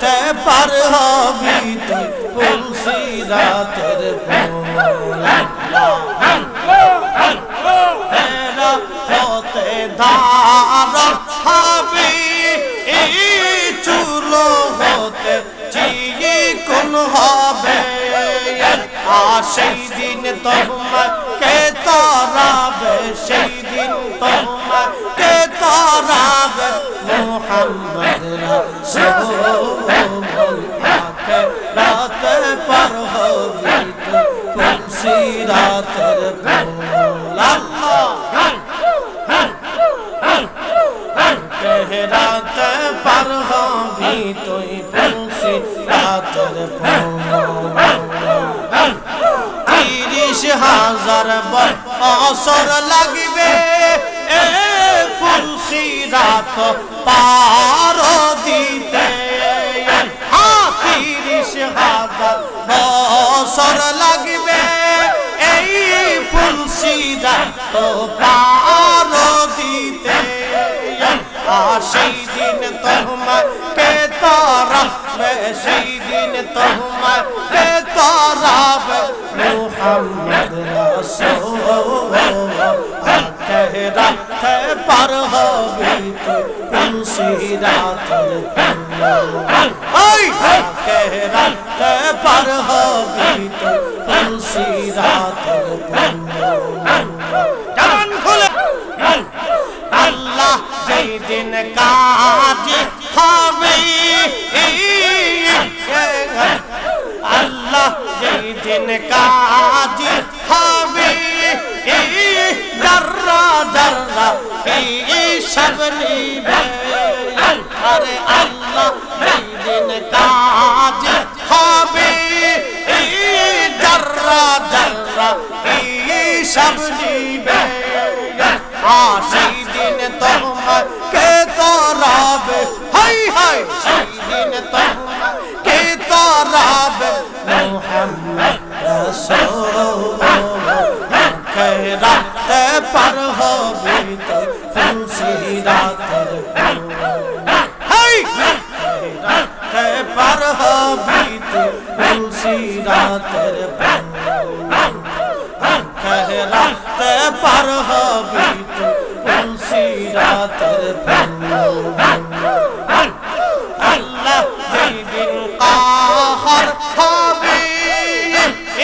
রাতে পার হবি তুই তুলসী রাতের হতে ধারা হবি। চুলো হতে চিয়ে কোন হবে, সেই দিন তোমার কে তারাবে, সেই দিন তোমার কে তারাবে। মোহাম্মদ রাসূল রাতের রাতে পার হবি তুই তুলসী রাতের তিরিশ হাজার বছর লাগবে এ তুলসী রাত পার দিতে তিরিশ হাজার বছর লাগবে। রাত পার দিতে সেই দিন তোমার কে তারাবে সেই দিন তোমার কে তারাবে মোহাম্মদ রাতে পার হবি তুলসী রাতের যেই দিন কাজ হবে। জর্রা জর্রা এই সব নিবে সেই দিন তোমার কে তরাবে। হাই হাই, সেই দিন তোমার কে তরাবে। মোহাম্মদ হবি তুলসী রাতের আল্লাহ যেই দিন কাহার হবে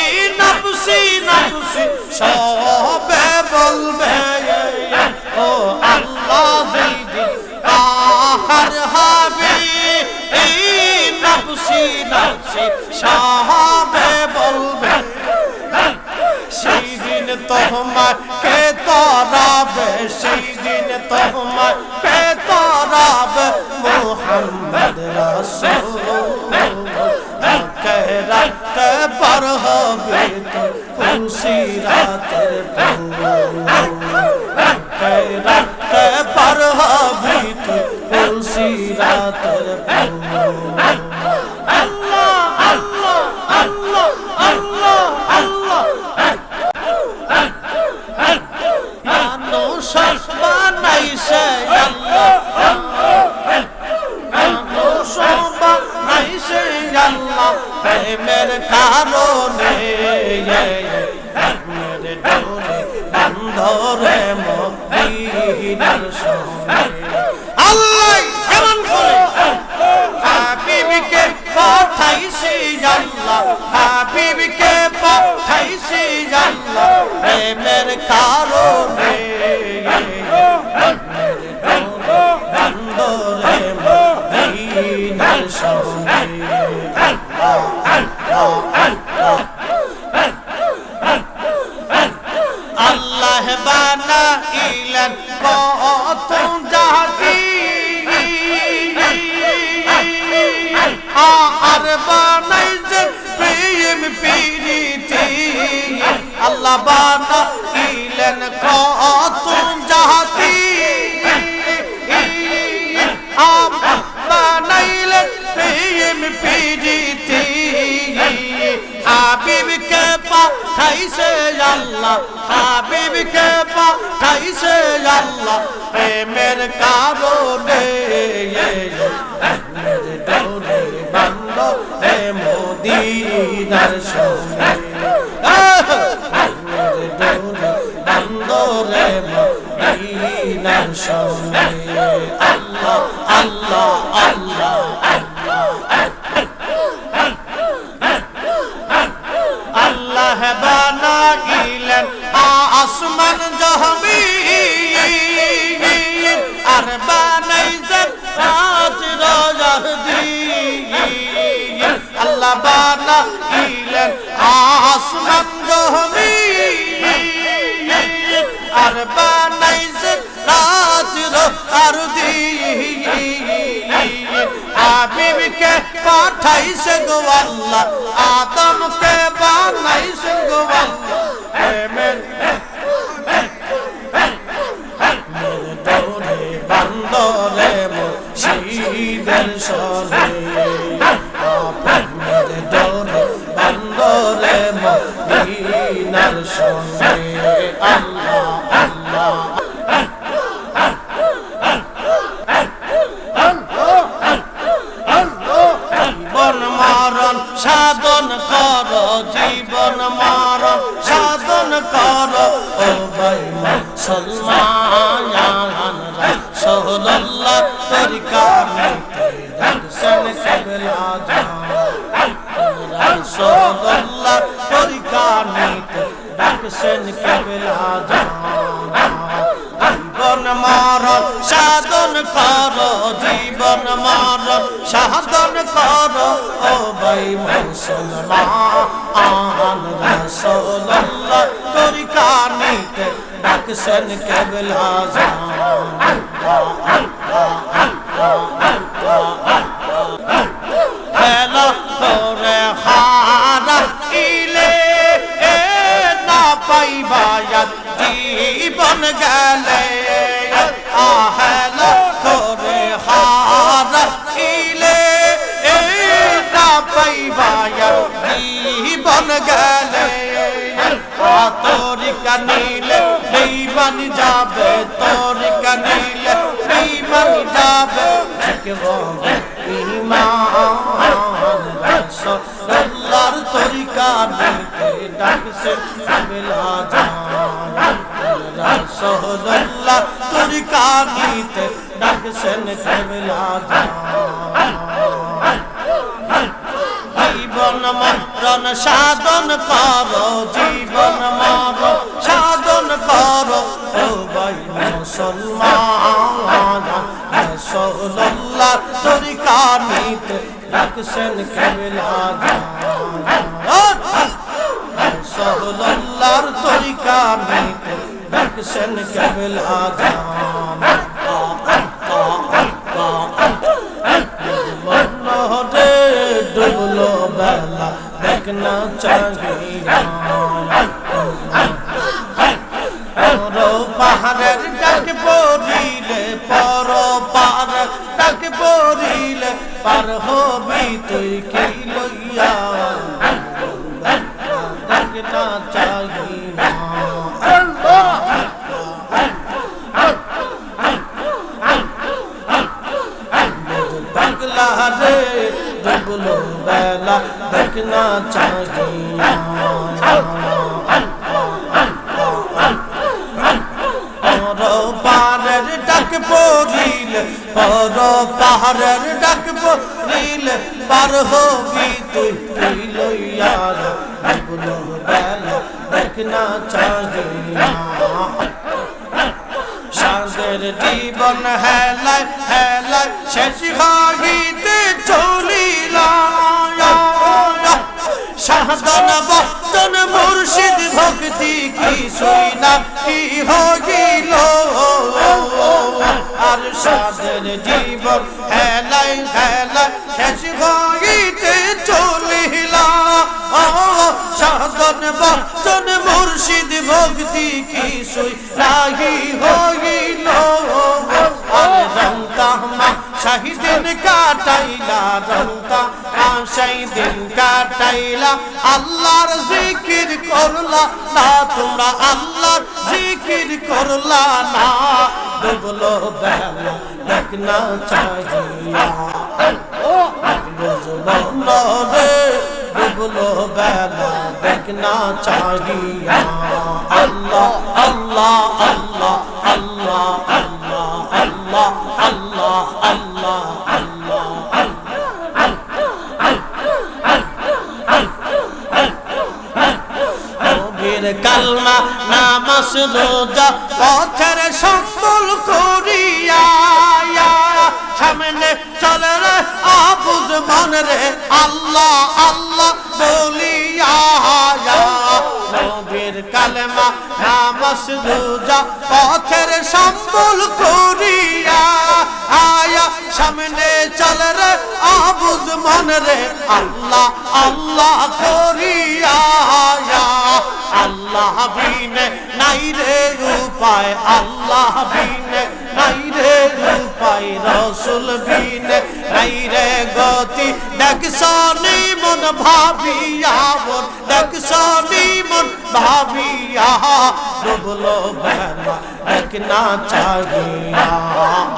এই নফসি নফসি সবে বলবে ও আল্লাহ যেই দিন কাহার হবে এই নফসি নফসি সবে বলবে সেই দিন তোমার কে তরাবে সেই দিন তোমার কে তরাবে মোহাম্মদ রাসূল কে রাতে পার হবে তো খুশি রাতের প্রেমের কারণে প্রেম প্রীতি আল্লাহ বানা ইলেন কত জাতি। বানাইলেন প্রেম প্রীতি হাবিবকে পাঠাইছে আল্লাহ, হাবিবকে পাঠাইছে আল্লাহ, প্রেমের কারণে। ডোরে বান্ধ হে মোদিনার সঙ্গে আল্লাহ আল্লাহ আল্লাহ আল্লাহ বানাইলেন আসমান জহমি হাবিবকে পাঠাইছে গো আল্লাহ আদমকে বানাইছে গো আল্লাহ প্রেমের বান্দরে মুর্শিদের সনে প্রেমের দৌড়ে বান্দরে মদিনার আল্লাহ আল্লাহ দর্শন কবলা জীবন মরণ সাধন কর, জীবন মরণ সাধন কর, ও ভাই মুসলমান রাসূলুল্লাহ তরিকা নিতে ডাকছেন কেবলা জান গেলে আহেলো তোরে হারা ইলে না পাইবায়াত জীবন গেলে তোরিকা নিলে বেইমান যাবে তোরিকা নিলে বেইমান যাবে ইমান রাসূলুল্লাহর তরিকা নিতে রাসূলুল্লাহ তরিকা নিতে ডাকছেন বেলা জান জীবন মরণ সাধন করো, জীবন মরণ সাধন করো। ও ভাই মুসলমান রসুল্লাহ তরিকা নিতে রাখছেন কেবলা রসুল্লাহর তরিকা নিতে রাখছেন কেবলা মনরে ডুবলো বেলা দেখনা চাহিয়া পর পাহাড়ের ডাক পড়িলে পর পাহাড়ের ডাক পড়িলে পার হবি তুই কি লইয়া পাগলা রে ডুবলো বেলা, দেখনা চাহিয়া। পাহাড়ের ডাক পড়িলে পর পাহাড়ের ডাক পড়িলে, পার হবি তুই তুই লইয়া ডুবলো বেলা, দেখনা চাহিয়া। সাঁদের জীবন হেলায় হেলায়, শেষ হইতে সাধন বক্তন মুর্শিদ ভক্তি কি শুইনা কি হইল? আর সাদের জীবন হেলাই হেলাই শেষ হইতে চলিলা। সাধন বক্তন মুর্শিদ ভক্তি কি শুই নাহি হইল। আর রং তাহমা সেই কাটাইলা সেই দিন কাটাইলা। আল্লাহর জিকির করলা না, তোমরা আল্লাহর জিকির করলা না। ডুবলো বেলা দেখ না চাহিয়া বুঝলো রে। ডুবলো বেলা দেখ না চাহিয়া। আল্লাহ আল্লাহ আল্লাহ আল্লাহ আল্লাহ আল্লাহ আল্লাহ আল্লাহ আল্লাহ। কালমা, নামাজ, রোজা, পথের সকল করিয়া আবুজ মন রে, আল্লাহ আল্লাহ বলিয়া নবীর কালমা নামাজ রোজা পথের সম্বল করিয়া আয়া সামনে চলে রে আবুজ মন রে, আল্লাহ আল্লাহ করিয়া আল্লাহ বিনে নাই রে উপায়, আল্লাহ বিনে নাই রে উপায়। রসুল বিনে নাই রে গতি দেখছনি মন ভাবিয়া মন দেখছনি মন ভাবিয়া, ডুবলো বেলা দেখ না চাহিয়া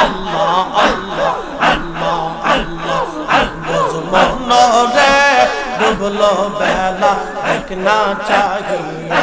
আল্লাহ আল্লাহ আল্লাহ আল্লাহ মন রে, ডুবলো বেলা দেখ না চাহিয়া